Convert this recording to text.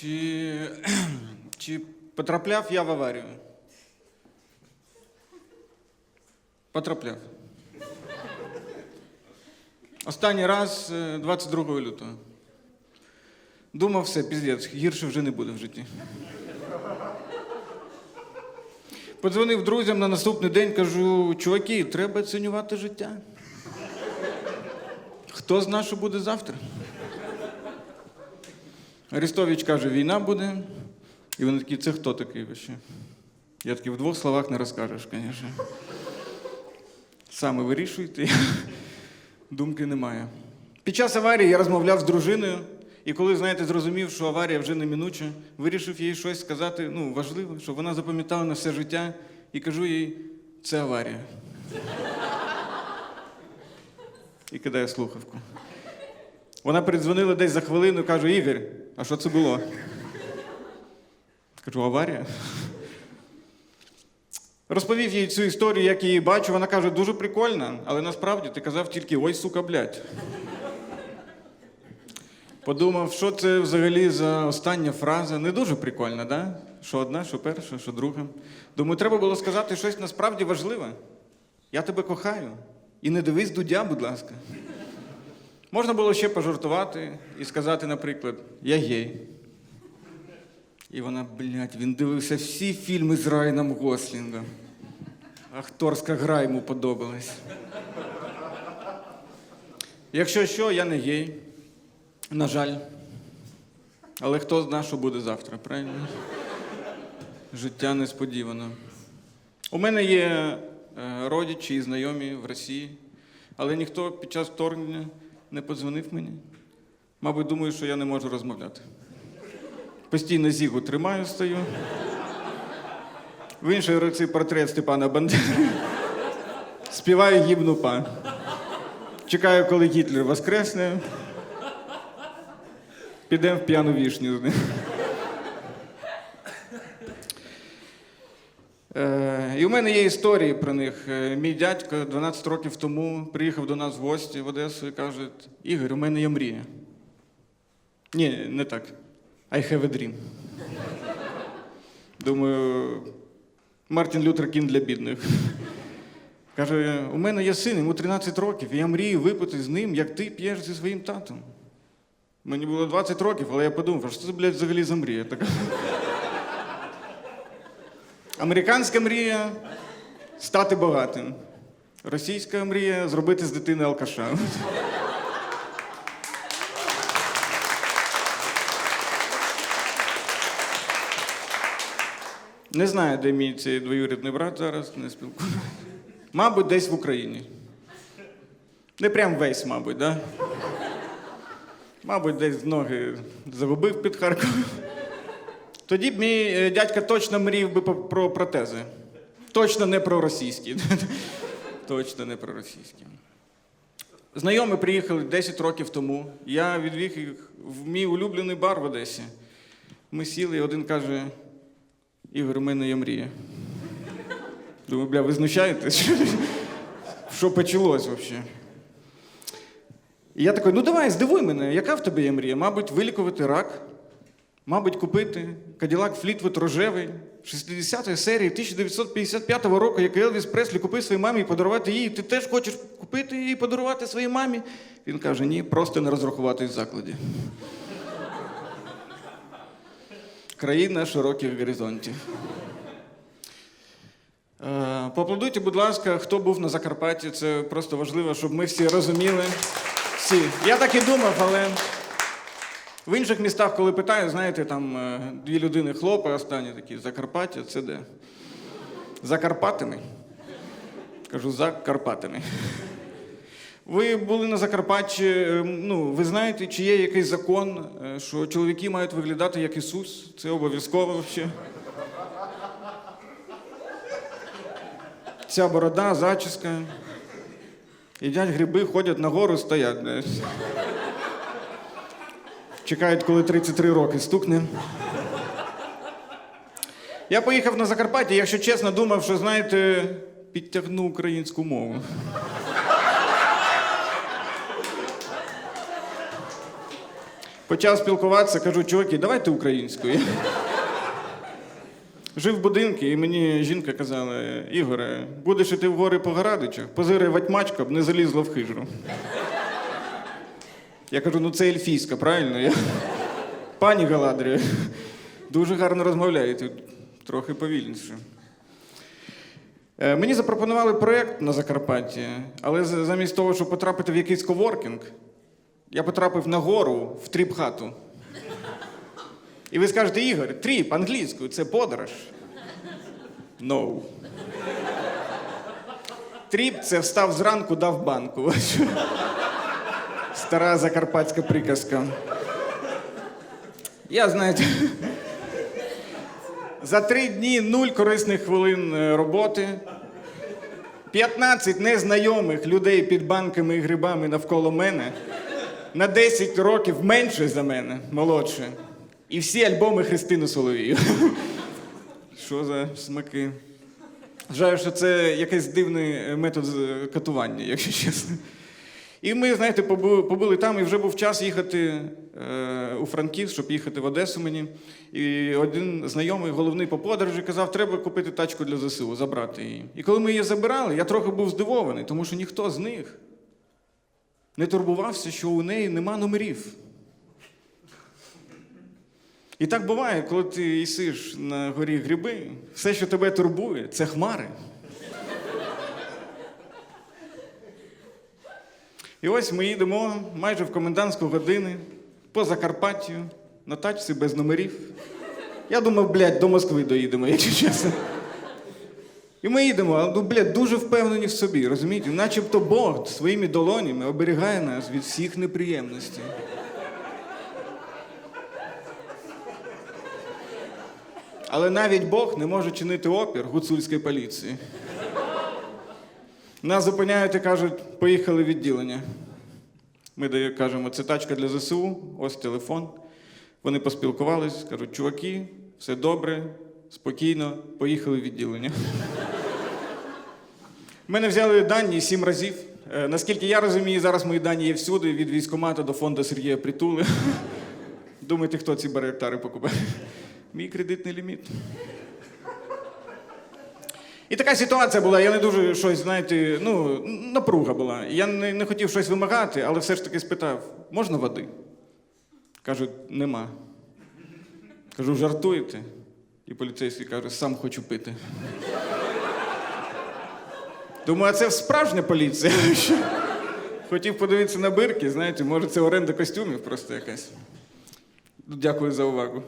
Чи, чи потрапляв я в аварію? Потрапляв. Останній раз е, 22 лютого. Думав, все, піздець, гірше вже не буде в житті. Подзвонив друзям на наступний день, кажу: чуваки, треба цінувати життя. Хто зна, що буде завтра? Арестович каже, війна буде. І вони такі, це хто такий вообще? Я такий, в двох словах не розкажеш, звісно. Саме вирішуйте, думки немає. Під час аварії я розмовляв з дружиною, і коли, знаєте, зрозумів, що аварія вже неминуча, вирішив їй щось сказати ну, важливе, щоб вона запам'ятала на все життя, і кажу їй, це аварія. І кидаю слухавку. Вона передзвонила десь за хвилину, каже: Ігор, а що це було? Кажу, аварія. Розповів їй цю історію, як її бачу. Вона каже, дуже прикольно, але насправді ти казав тільки ой, сука, блядь. Подумав, що це взагалі за остання фраза. Не дуже прикольна, да? Що одна, що перша, що друга. Думаю, треба було сказати щось насправді важливе. Я тебе кохаю. І не дивись дудя, будь ласка. Можна було ще пожартувати і сказати, наприклад, я гей. І вона, блядь, він дивився всі фільми з Райаном Гослінгом. Акторська гра йому подобалась. Якщо що, я не гей. На жаль. Але хто знає, що буде завтра, правильно? Життя несподівано. У мене є е, родичі і знайомі в Росії, але ніхто під час вторгнення не подзвонив мені. Мабуть, думаю, що я не можу розмовляти. Постійно зігу тримаю, стою. В іншій руці портрет Степана Бандери. Співаю гімну па. Чекаю, коли Гітлер воскресне. Підемо в п'яну вішню з ним. І у мене є історії про них. Е, Мій дядько 12 років тому приїхав до нас в гості в Одесу і каже: Ігор, у мене є мрія. Ні, не так. I have a dream. Думаю, Мартін Лютер Кін для бідних. Каже, у мене є син, йому 13 років, і я мрію випити з ним, як ти п'єш зі своїм татом. Мені було 20 років, але я подумав, що це, блядь, взагалі за мрія така? Американська мрія стати багатим. Російська мрія зробити з дитини алкаша. Не знаю, де мій цей двоюрідний брат зараз, не спілкуюся. Мабуть, десь в Україні. Не прям весь, мабуть, да? Мабуть, десь ноги загубив під Харковом. Тоді б мій е, дядька точно мріяв би про протези. Точно не про російські. Точно не про російські. Знайомі приїхали 10 років тому. Я відвів їх в мій улюблений бар в Одесі. Ми сіли, і один каже: Ігор, у мене є мрія. Думаю, бля, ви знущаєтесь? Що почалось взагалі? І я такий, ну давай, здивуй мене, яка в тебе є мрія? Мабуть, вилікувати рак, мабуть, купити Каділак Флітвуд рожевий 60-ї серії 1955 року, як Елвіс Преслі купив своїй мамі і подарувати їй. Ти теж хочеш купити її і подарувати своїй мамі? Він каже: ні, просто не розрахуватись в закладі. Країна широких горизонтів. Е, Поаплодуйте, будь ласка, хто був на Закарпатті. Це просто важливо, щоб ми всі розуміли. Всі. Я так і думав, але в інших містах, коли питаю, знаєте, там е, дві людини хлопає, останні такі Закарпаття, це де? За Карпатами? Кажу, за Карпатами. Ви були на Закарпатті, е, ну, ви знаєте, чи є якийсь закон, е, що чоловіки мають виглядати як Ісус? Це обов'язково взагалі. Ця борода, зачіска. Їдять гриби, ходять на гору, стоять. Чекають, коли 33 роки стукне. Я поїхав на Закарпаття, якщо чесно, думав, що, знаєте, підтягну українську мову. Почав спілкуватися, кажу, чуваки, давайте українською. Жив в будинку, і мені жінка казала: Ігоре, будеш іти в гори по Горадичах, позири ватьмачка, б не залізла в хижру. Я кажу, ну це ельфійська, правильно? Я... Пані Галадрія, дуже гарно розмовляєте, трохи повільніше. Е, Мені запропонували проєкт на Закарпатті, але замість того, щоб потрапити в якийсь коворкінг, я потрапив на гору в тріп-хату. І ви скажете, Ігор, тріп англійською це подорож. No. Тріп це встав зранку, дав банку. Стара закарпатська приказка. Я, знаєте, за три дні нуль корисних хвилин е, роботи, 15 незнайомих людей під банками і грибами навколо мене, на 10 років менше за мене, молодше. І всі альбоми Христини Соловію. Що за смаки? Вважаю, що це якийсь дивний е, метод катування, якщо чесно. І ми, знаєте, побу- побули там, і вже був час їхати е, у Франківськ, щоб їхати в Одесу мені. І один знайомий, головний по подорожі, казав, треба купити тачку для ЗСУ, забрати її. І коли ми її забирали, я трохи був здивований, тому що ніхто з них не турбувався, що у неї нема номерів. І так буває, коли ти їсиш на горі гриби, все, що тебе турбує, це хмари. І ось ми їдемо майже в комендантську годину по Закарпаттю на тачці без номерів. Я думав, блядь, до Москви доїдемо, якщо чесно. І ми їдемо, ну, блядь, дуже впевнені в собі, розумієте? Начебто Бог своїми долонями оберігає нас від всіх неприємностей. Але навіть Бог не може чинити опір гуцульської поліції. Нас зупиняють і кажуть, поїхали в відділення. Ми кажемо, це тачка для ЗСУ, ось телефон. Вони поспілкувались, кажуть, чуваки, все добре, спокійно, поїхали в відділення. Мене взяли дані сім разів. Е, Наскільки я розумію, зараз мої дані є всюди, від військкомату до фонду Сергія Притули. Думаєте, хто ці баректари покупає? Мій кредитний ліміт. І така ситуація була. Я не дуже щось, знаєте, ну, напруга була. Я не, не хотів щось вимагати, але все ж таки спитав: можна води? Кажуть, нема. Кажу, жартуєте? І поліцейський каже, сам хочу пити. Думаю, а це справжня поліція. Хотів подивитися на бирки, знаєте, може, це оренда костюмів просто якась. Дякую за увагу.